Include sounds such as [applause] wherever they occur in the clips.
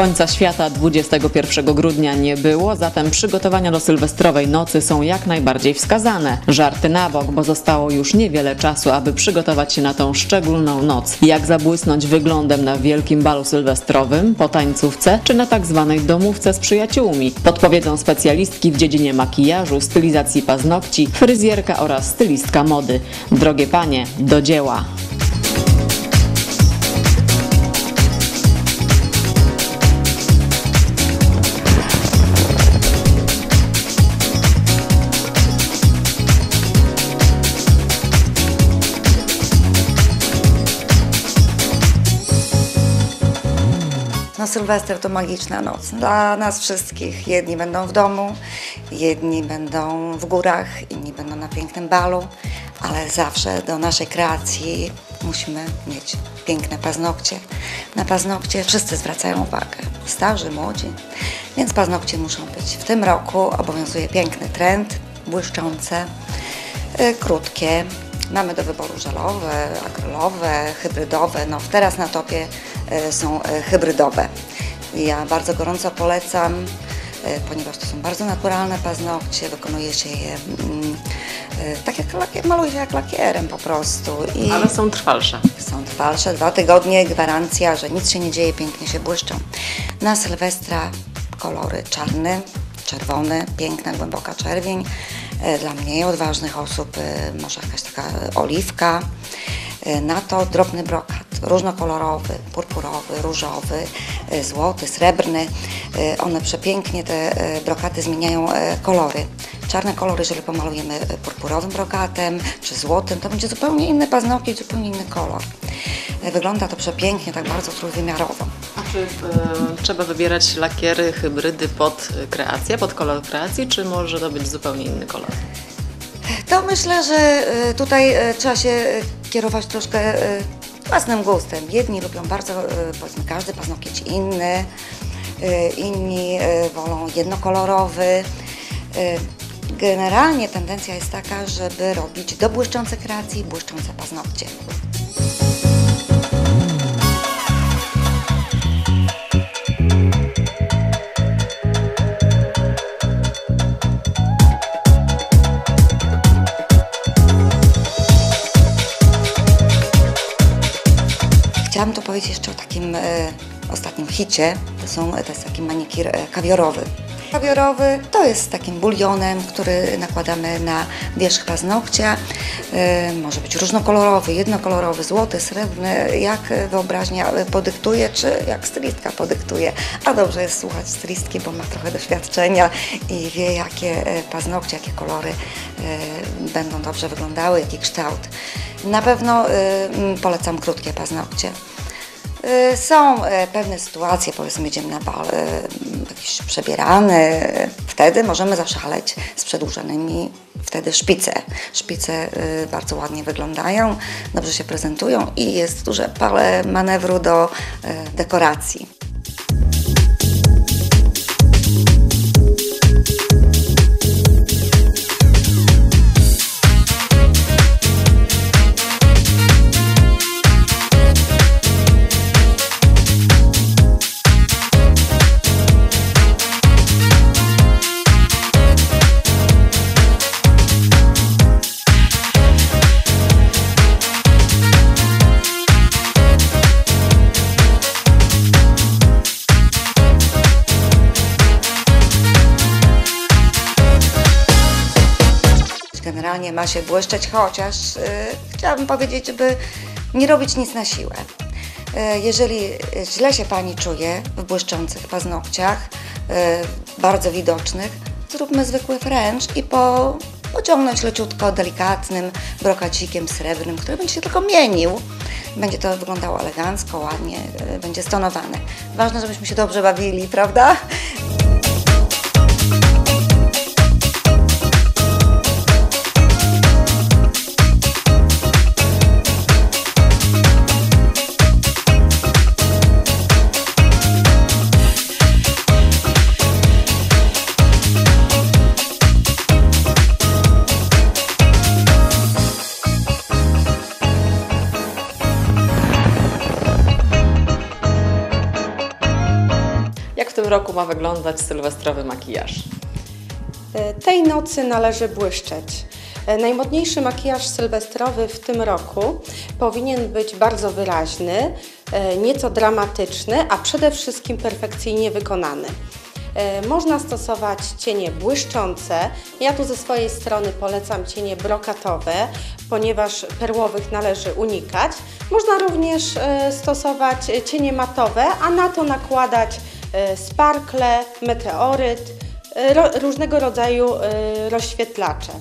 Końca świata 21 grudnia nie było, zatem przygotowania do sylwestrowej nocy są jak najbardziej wskazane. Żarty na bok, bo zostało już niewiele czasu, aby przygotować się na tą szczególną noc. Jak zabłysnąć wyglądem na wielkim balu sylwestrowym, po tańcówce czy na tak zwanej domówce z przyjaciółmi? Podpowiedzą specjalistki w dziedzinie makijażu, stylizacji paznokci, fryzjerka oraz stylistka mody. Drogie panie, do dzieła! No Sylwester to magiczna noc dla nas wszystkich. Jedni będą w domu, jedni będą w górach, inni będą na pięknym balu, ale zawsze do naszej kreacji musimy mieć piękne paznokcie. Na paznokcie wszyscy zwracają uwagę, starzy, młodzi, więc paznokcie muszą być. W tym roku obowiązuje piękny trend, błyszczące, y, krótkie. Mamy do wyboru żelowe, akrylowe, hybrydowe. No teraz na topie są y, hybrydowe. Ja bardzo gorąco polecam, y, ponieważ to są bardzo naturalne paznokcie, wykonuje się je mm, tak jak lakier, maluje się jak lakierem po prostu. I Ale są trwalsze. są trwalsze, dwa tygodnie, gwarancja, że nic się nie dzieje, pięknie się błyszczą. Na Sylwestra kolory czarny, czerwony, piękna, głęboka czerwień. E, Dla mniej odważnych osób e, może jakaś taka oliwka. E, Na to drobny brokat, różnokolorowy, purpurowy, różowy, e, złoty, srebrny. E, One przepięknie, te brokaty zmieniają kolory. Czarne kolory, jeżeli pomalujemy purpurowym brokatem czy złotym, to będzie zupełnie inny paznokieć, zupełnie inny kolor. Wygląda to przepięknie, tak bardzo trójwymiarowo. A czy trzeba wybierać lakiery, hybrydy pod kreację, pod kolor kreacji, czy może to być zupełnie inny kolor? To myślę, że tutaj trzeba się kierować troszkę e, własnym gustem. Jedni lubią bardzo, e, powiedzmy, każdy paznokieć inny, e, inni wolą jednokolorowy. Generalnie tendencja jest taka, żeby robić do błyszczące kreacji błyszczące paznokcie. E, ostatnim hicie. To, są, to jest taki manikir e, kawiorowy. Kawiorowy to jest takim bulionem, który nakładamy na wierzch paznokcia. E, może być różnokolorowy, jednokolorowy, złoty, srebrny, jak wyobraźnia podyktuje, czy jak stylistka podyktuje. A dobrze jest słuchać stylistki, bo ma trochę doświadczenia i wie, jakie e, paznokcie, jakie kolory e, będą dobrze wyglądały, jaki kształt. Na pewno e, polecam krótkie paznokcie. Y, Są e, pewne sytuacje, powiedzmy, idziemy na bal e, jakiś przebierany, wtedy możemy zaszaleć z przedłużonymi wtedy szpice. Szpice y, bardzo ładnie wyglądają, dobrze się prezentują i jest duże pole manewru do dekoracji. Generalnie ma się błyszczeć, chociaż y, chciałabym powiedzieć, żeby nie robić nic na siłę. Y, jeżeli źle się Pani czuje w błyszczących paznokciach, y, bardzo widocznych, zróbmy zwykły French i po, pociągnąć leciutko delikatnym brokacikiem srebrnym, który będzie się tylko mienił. Będzie to wyglądało elegancko, ładnie, y, będzie stonowane. Ważne, żebyśmy się dobrze bawili, prawda? Roku ma wyglądać sylwestrowy makijaż? E, Tej nocy należy błyszczeć. E, Najmodniejszy makijaż sylwestrowy w tym roku powinien być bardzo wyraźny, e, nieco dramatyczny, a przede wszystkim perfekcyjnie wykonany. Można stosować cienie błyszczące. Ja tu ze swojej strony polecam cienie brokatowe, ponieważ perłowych należy unikać. Można również stosować cienie matowe, a na to nakładać sparkle, meteoryt, e, ro, różnego rodzaju e, rozświetlacze.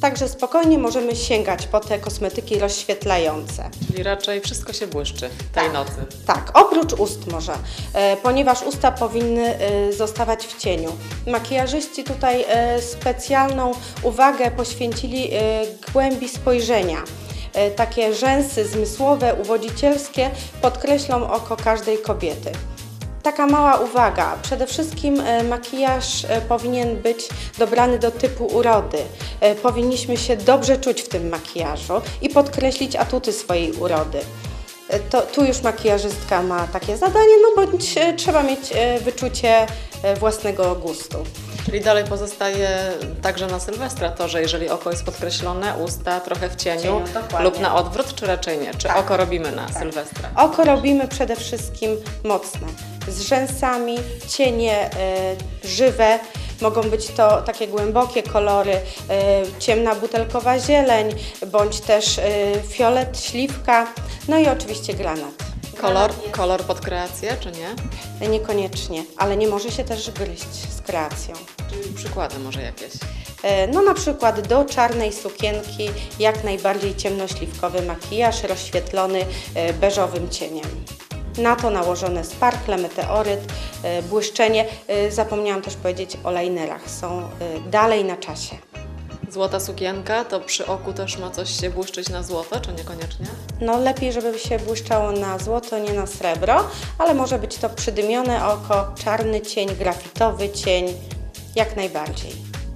Także spokojnie możemy sięgać po te kosmetyki rozświetlające. Czyli raczej wszystko się błyszczy tej nocy. Tak, oprócz ust może, e, ponieważ usta powinny e, zostawać w cieniu. Makijażyści tutaj e, specjalną uwagę poświęcili e, głębi spojrzenia. E, takie rzęsy zmysłowe, uwodzicielskie podkreślą oko każdej kobiety. Taka mała uwaga. Przede wszystkim e, makijaż e, powinien być dobrany do typu urody. E, Powinniśmy się dobrze czuć w tym makijażu i podkreślić atuty swojej urody. To, tu już makijażystka ma takie zadanie, no bądź trzeba mieć wyczucie własnego gustu. Czyli dalej pozostaje także na Sylwestra to, że jeżeli oko jest podkreślone, usta trochę w cieniu, cieniu, lub na odwrót, czy raczej nie? Czy Tak. oko robimy na Sylwestra? Oko robimy przede wszystkim mocne, z rzęsami, cienie e, żywe. Mogą być to takie głębokie kolory, e, ciemna butelkowa zieleń, bądź też e, fiolet, śliwka, no i oczywiście granat. Kolor, kolor pod kreację, czy nie? Niekoniecznie, ale nie może się też gryźć z kreacją. Czyli przykłady może jakieś. E, No na przykład do czarnej sukienki jak najbardziej ciemnośliwkowy makijaż rozświetlony e, beżowym cieniem. Na to nałożone sparkle, meteoryt, e, błyszczenie. Zapomniałam też powiedzieć o linerach, są dalej na czasie. Złota sukienka, to przy oku też ma coś się błyszczyć na złoto, czy niekoniecznie? No lepiej, żeby się błyszczało na złoto, nie na srebro, ale może być to przydymione oko, czarny cień, grafitowy cień, jak najbardziej.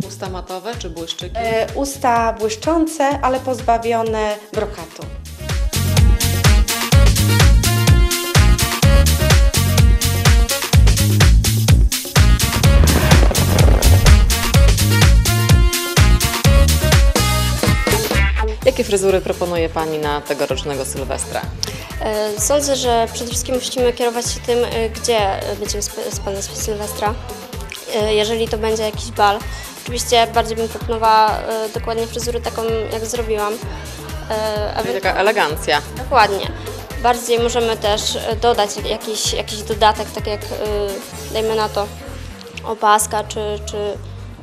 Usta matowe czy błyszczyki? E, Usta błyszczące, ale pozbawione brokatu. Jakie fryzury proponuje Pani na tegorocznego Sylwestra? E, Sądzę, że przede wszystkim musimy kierować się tym, e, gdzie będziemy sp- spędzać Sylwestra. E, Jeżeli to będzie jakiś bal, oczywiście bardziej bym proponowała dokładnie fryzurę taką, jak zrobiłam. Czyli taka elegancja. Dokładnie. Bardziej możemy też dodać jakiś, jakiś dodatek, tak jak dajmy na to opaska czy, czy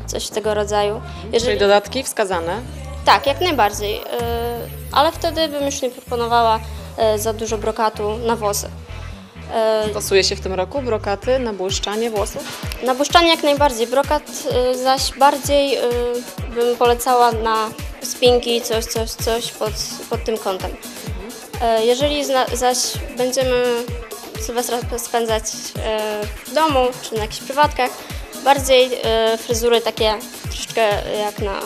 coś tego rodzaju. Czyli dodatki wskazane. Tak, jak najbardziej. Yy, Ale wtedy bym już nie proponowała yy, za dużo brokatu na włosy. Yy, Stosuje się w tym roku brokaty na błyszczanie włosów? Na błyszczanie jak najbardziej. Brokat zaś bardziej bym polecała na spinki, coś, coś, coś pod, pod tym kątem. Jeżeli zaś będziemy Sylwestra spędzać w domu czy na jakichś prywatkach, bardziej fryzury takie troszeczkę jak na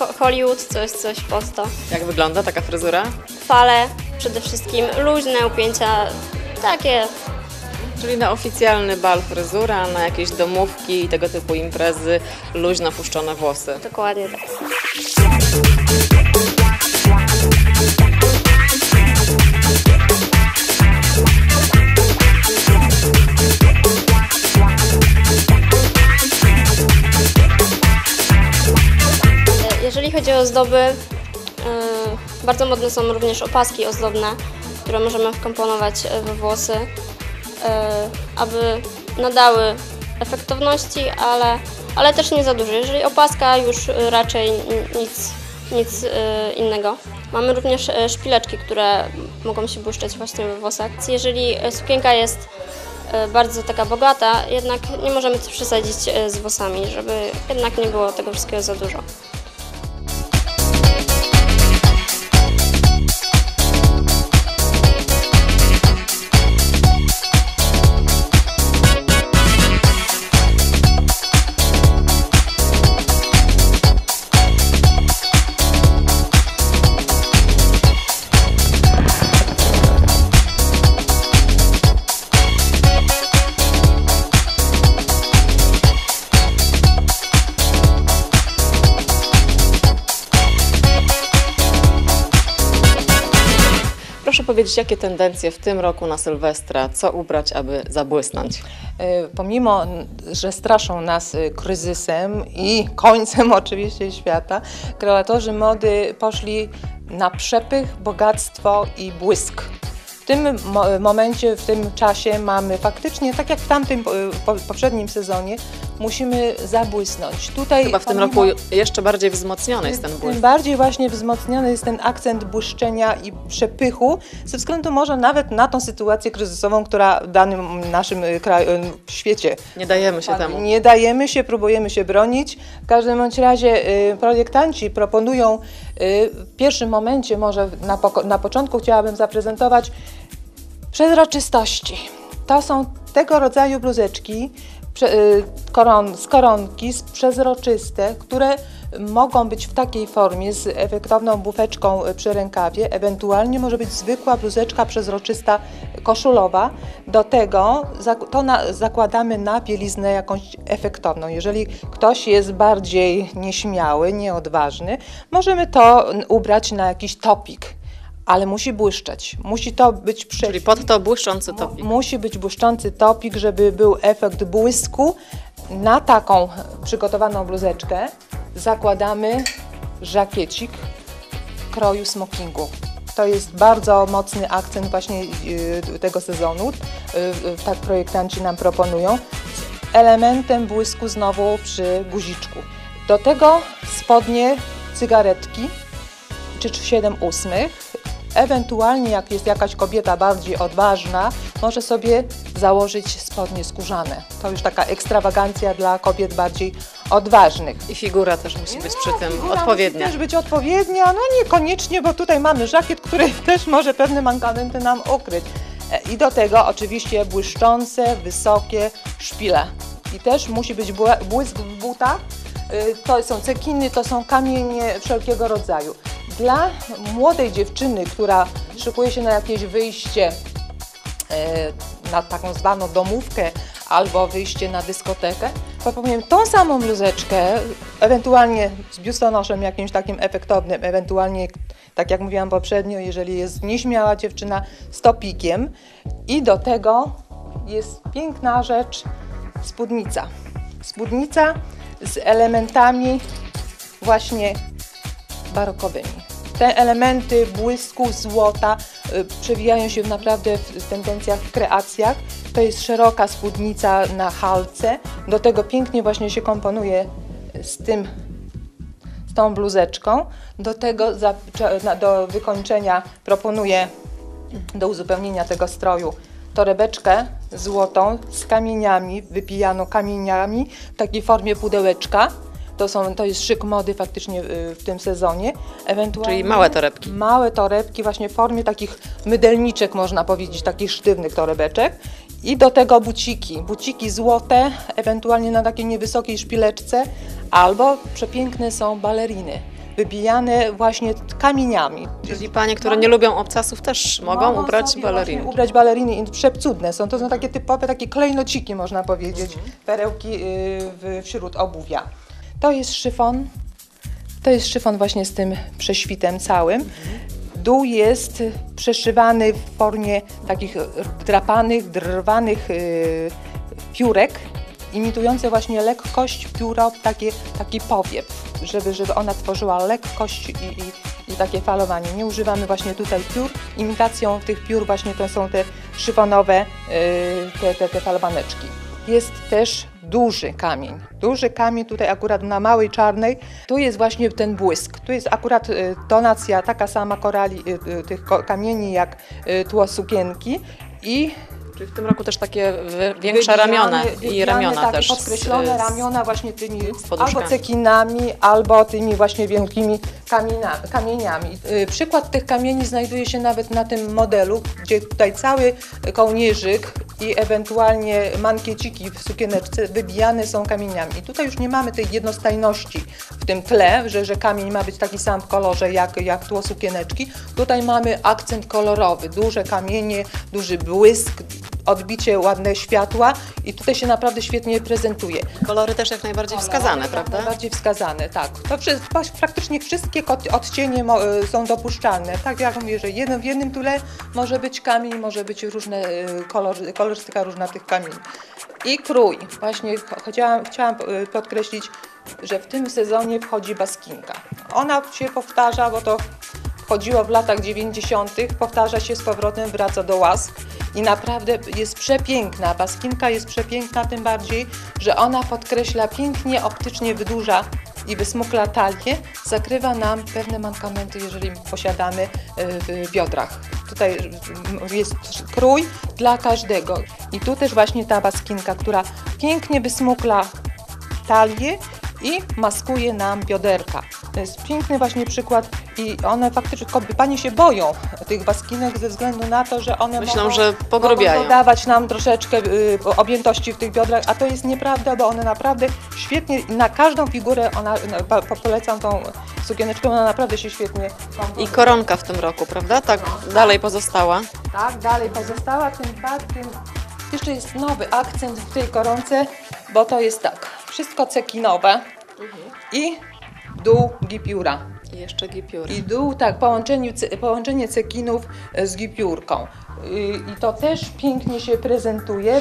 Ho- Hollywood, coś, coś pod to. Jak wygląda taka fryzura? Fale przede wszystkim, luźne upięcia, takie Czyli na oficjalny bal fryzura, na jakieś domówki i tego typu imprezy luźno puszczone włosy. dokładnie tak. Ozdoby, e, bardzo modne są również opaski ozdobne, które możemy wkomponować e, we włosy, e, aby nadały efektowności, ale, ale też nie za dużo. Jeżeli opaska, już raczej nic, nic innego. Mamy również szpileczki, które mogą się błyszczeć właśnie we włosach. Jeżeli sukienka jest bardzo taka bogata, jednak nie możemy przesadzić z włosami, żeby jednak nie było tego wszystkiego za dużo. Powiedzieć, jakie tendencje w tym roku na Sylwestra, co ubrać, aby zabłysnąć? E, Pomimo, że straszą nas e, kryzysem i końcem [laughs] oczywiście świata, kreatorzy mody poszli na przepych, bogactwo i błysk. W tym mo- momencie, w tym czasie mamy faktycznie, tak jak w tamtym po, poprzednim sezonie, musimy zabłysnąć. Tutaj Chyba w tym pomimo- roku jeszcze bardziej wzmocniony jest ten tym błysk. bardziej właśnie wzmocniony jest ten akcent błyszczenia i przepychu, ze względu może nawet na tą sytuację kryzysową, która w danym naszym y, kraju, y, świecie Nie dajemy się temu. nie dajemy się, próbujemy się bronić. W każdym bądź razie y, projektanci proponują w pierwszym momencie, może na, na początku chciałabym zaprezentować przezroczystości. To są tego rodzaju bluzeczki koron, z koronki, z przezroczyste, które mogą być w takiej formie z efektowną bufeczką y, przy rękawie, ewentualnie może być zwykła bluzeczka przezroczysta koszulowa. Do tego to na, zakładamy na bieliznę jakąś efektowną. Jeżeli ktoś jest bardziej nieśmiały, nieodważny, możemy to ubrać na jakiś topik ale musi błyszczeć. Musi to być prze... Czyli pod to błyszczący topik. Musi być błyszczący topik, żeby był efekt błysku. Na taką przygotowaną bluzeczkę zakładamy żakiecik kroju smokingu. To jest bardzo mocny akcent właśnie yy, tego sezonu. Yy, tak projektanci nam proponują. Z elementem błysku znowu przy guziczku. Do tego spodnie, cygaretki czy 7 ósmych. Ewentualnie, jak jest jakaś kobieta bardziej odważna, może sobie założyć spodnie skórzane. To już taka ekstrawagancja dla kobiet bardziej odważnych. I figura też musi być przy tym Figura odpowiednia. Musi też być odpowiednia, no niekoniecznie, bo tutaj mamy żakiet, który [laughs] też może pewne mankamenty nam ukryć. E, I do tego oczywiście błyszczące, wysokie szpile. I też musi być błysk w butach. Y, To są cekiny, to są kamienie wszelkiego rodzaju. Dla młodej dziewczyny, która szykuje się na jakieś wyjście e, na taką zwaną domówkę albo wyjście na dyskotekę, to powiem tą samą bluzeczkę, ewentualnie z biustonoszem jakimś takim efektownym, ewentualnie, tak jak mówiłam poprzednio, jeżeli jest nieśmiała dziewczyna z topikiem i do tego jest piękna rzecz, spódnica. Spódnica z elementami właśnie barokowymi. Te elementy błysku, złota y, przewijają się naprawdę w tendencjach, w kreacjach. To jest szeroka spódnica na halce. Do tego pięknie właśnie się komponuje z tym, z tą bluzeczką. Do tego za, do wykończenia proponuję do uzupełnienia tego stroju torebeczkę złotą z kamieniami, wypijano kamieniami w takiej formie pudełeczka. To, są, to jest szyk mody faktycznie y, w tym sezonie. Ewentualnie Czyli małe torebki. Małe torebki właśnie w formie takich mydelniczek, można powiedzieć, takich sztywnych torebeczek. I do tego buciki. Buciki złote, ewentualnie na takiej niewysokiej szpileczce, albo przepiękne są baleriny, wybijane właśnie kamieniami. Czyli panie, które nie lubią obcasów też mogą ubrać sobie baleriny. właśnie Ubrać baleriny i przecudne są. To są takie typowe, takie klejnociki, można powiedzieć, perełki y, w, wśród obuwia. To jest szyfon. To jest szyfon właśnie z tym prześwitem całym. Dół jest przeszywany w formie takich drapanych, drwanych y, piórek, imitujące właśnie lekkość pióro, takie, taki powiew, żeby, żeby ona tworzyła lekkość i, i, i takie falowanie. Nie używamy właśnie tutaj piór. Imitacją tych piór właśnie to są te szyfonowe, y, te, te, te falowaneczki. Jest też duży kamień. Duży kamień tutaj akurat na małej czarnej. Tu jest właśnie ten błysk. Tu jest akurat y, tonacja taka sama korali y, y, tych kamieni jak tło sukienki i Czyli w tym roku też takie większe ramiona i ramiona takie też. podkreślone ramiona właśnie tymi albo cekinami, albo tymi właśnie wielkimi kamienia, kamieniami. Przykład tych kamieni znajduje się nawet na tym modelu, gdzie tutaj cały kołnierzyk i ewentualnie mankieciki w sukieneczce wybijane są kamieniami. I tutaj już nie mamy tej jednostajności w tym tle, że, że kamień ma być taki sam w kolorze jak, jak tło sukieneczki. Tutaj mamy akcent kolorowy, duże kamienie, duży błysk, odbicie, ładne światła i tutaj się naprawdę świetnie prezentuje. Kolory też jak najbardziej wskazane, prawda? Najbardziej wskazane, tak. To praktycznie wszystkie odcienie y, są dopuszczalne. Tak jak mówię, że jedno, w jednym tule może być kamień, może być różne y, kolor, kolorystyka różna tych kamieni. I krój. Właśnie ch- chciałam, chciałam y, podkreślić, że w tym sezonie wchodzi baskinka. Ona się powtarza, bo to wchodziło w latach 90., powtarza się z powrotem, wraca do łask i naprawdę jest przepiękna. Baskinka jest przepiękna, tym bardziej, że ona podkreśla pięknie, optycznie wydłuża i wysmukla talię, zakrywa nam pewne mankamenty, jeżeli posiadamy y, w biodrach. Tutaj jest krój dla każdego. I tu też właśnie ta baskinka, która pięknie wysmukla talię i maskuje nam bioderka. To jest piękny właśnie przykład i one faktycznie, panie się boją tych baskinek ze względu na to, że one Myślą, mogą, że pogrubiają. mogą dodawać nam troszeczkę y, objętości w tych biodrach, a to jest nieprawda, bo one naprawdę świetnie, na każdą figurę ona, na- po- polecam tą sukieneczkę, ona naprawdę się świetnie I koronka w tym roku, prawda? Tak dalej pozostała. tak, dalej pozostała, tym bardziej jeszcze jest nowy akcent w tej koronce, bo to jest tak, wszystko cekinowe i dół gipiura. I jeszcze gipiury. I dół, tak, połączeniu, połączenie cekinów e, z gipiurką. I, I to też pięknie się prezentuje.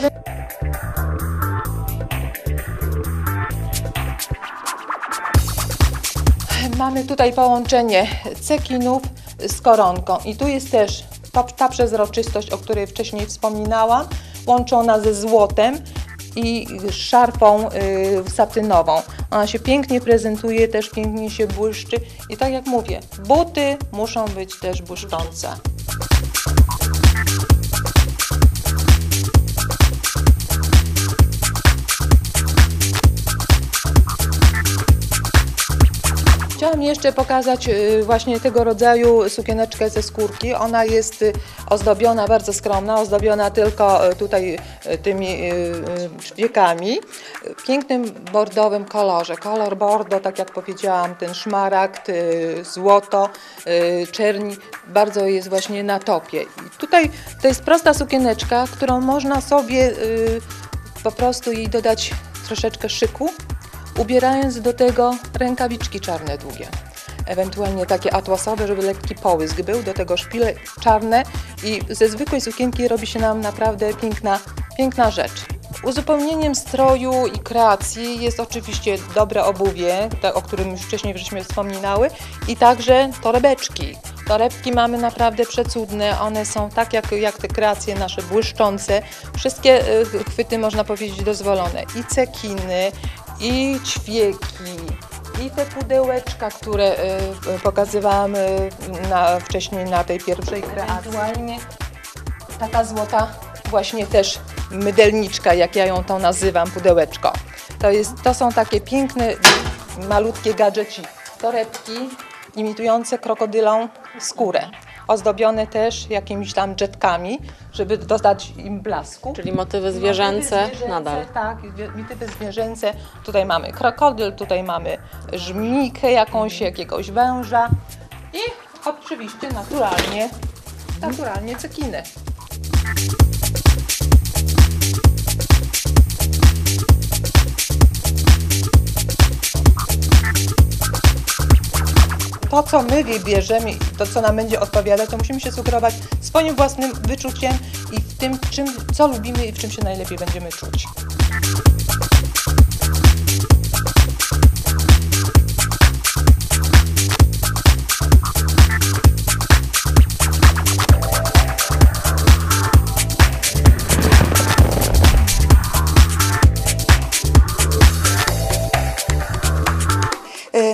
Mamy tutaj połączenie cekinów z koronką i tu jest też ta, ta przezroczystość, o której wcześniej wspominałam, łączona ze złotem i szarfą y, satynową. Ona się pięknie prezentuje, też pięknie się błyszczy i tak jak mówię, buty muszą być też błyszczące. Chciałam jeszcze pokazać y, właśnie tego rodzaju sukieneczkę ze skórki. Ona jest y, ozdobiona, bardzo skromna, ozdobiona tylko y, tutaj tymi szpiekami. W pięknym bordowym kolorze. Kolor bordo, tak jak powiedziałam, ten szmaragd, złoto, czerni, bardzo jest właśnie na topie. I tutaj to jest prosta sukieneczka, którą można sobie po prostu jej dodać troszeczkę szyku, ubierając do tego rękawiczki czarne długie. Ewentualnie takie atłasowe, żeby lekki połysk był, do tego szpile czarne i ze zwykłej sukienki robi się nam naprawdę piękna, piękna rzecz. Uzupełnieniem stroju i kreacji jest oczywiście dobre obuwie, o którym już wcześniej żeśmy wspominały, i także torebeczki. Torebki mamy naprawdę przecudne, one są tak jak, jak te kreacje nasze, błyszczące. Wszystkie y, chwyty można powiedzieć dozwolone. I cekiny, i ćwieki, i te pudełeczka, które y, y, pokazywałam y, na, wcześniej na tej pierwszej kreacji. Ewentualnie taka złota właśnie też mydelniczka, jak ja ją tą nazywam, pudełeczko. To, jest, to są takie piękne, malutkie gadżeci. Torebki imitujące krokodylą skórę, ozdobione też jakimiś tam jetkami, żeby dodać im blasku. Czyli motywy zwierzęce Motywy nadal. Tak, motywy zwierzęce. Tutaj mamy krokodyl, tutaj mamy żmikę jakąś, jakiegoś węża i oczywiście naturalnie, naturalnie cekiny. To, co my wybierzemy to, co nam będzie odpowiadać, to musimy się sugerować swoim własnym wyczuciem i w tym, czym, co lubimy i w czym się najlepiej będziemy czuć.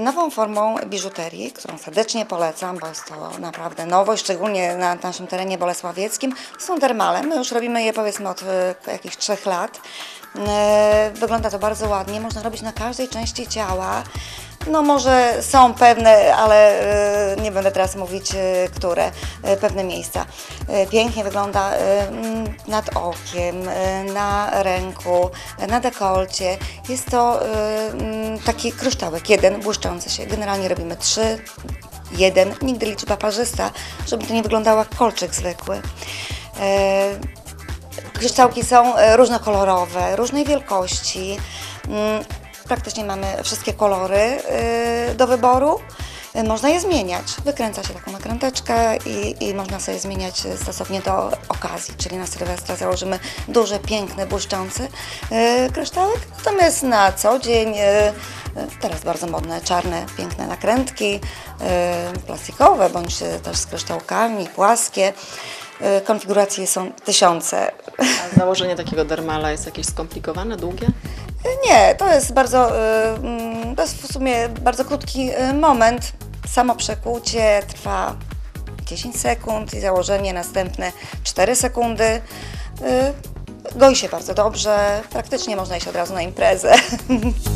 Nową formą biżuterii, którą serdecznie polecam, bo jest to naprawdę nowość, szczególnie na naszym terenie bolesławieckim, są termale. My już robimy je powiedzmy od y, jakichś trzech lat. Y, Wygląda to bardzo ładnie, można robić na każdej części ciała. No może są pewne, ale y, nie będę teraz mówić, y, które, pewne miejsca. Pięknie wygląda nad okiem, na ręku, na dekolcie. Jest to taki kryształek, jeden błyszczący się. Generalnie robimy trzy, jeden, nigdy liczba parzysta, żeby to nie wyglądało jak kolczyk zwykły. Kryształki są e, różnokolorowe, różnej wielkości. Mm, Praktycznie mamy wszystkie kolory e, do wyboru. E, Można je zmieniać. Wykręca się taką nakręteczkę i, i można sobie zmieniać stosownie do okazji. Czyli na Sylwestra założymy duży, piękny, błyszczący kryształek. Natomiast na co dzień, teraz bardzo modne, czarne, piękne nakrętki, plastikowe bądź też z kryształkami, płaskie. E, Konfiguracje są tysiące. A założenie takiego dermala jest jakieś skomplikowane, długie? Nie, to jest bardzo, y, mm, to jest w sumie bardzo krótki moment. Samo przekłucie trwa 10 sekund i założenie następne 4 sekundy. Goi się bardzo dobrze, praktycznie można iść od razu na imprezę. [laughs]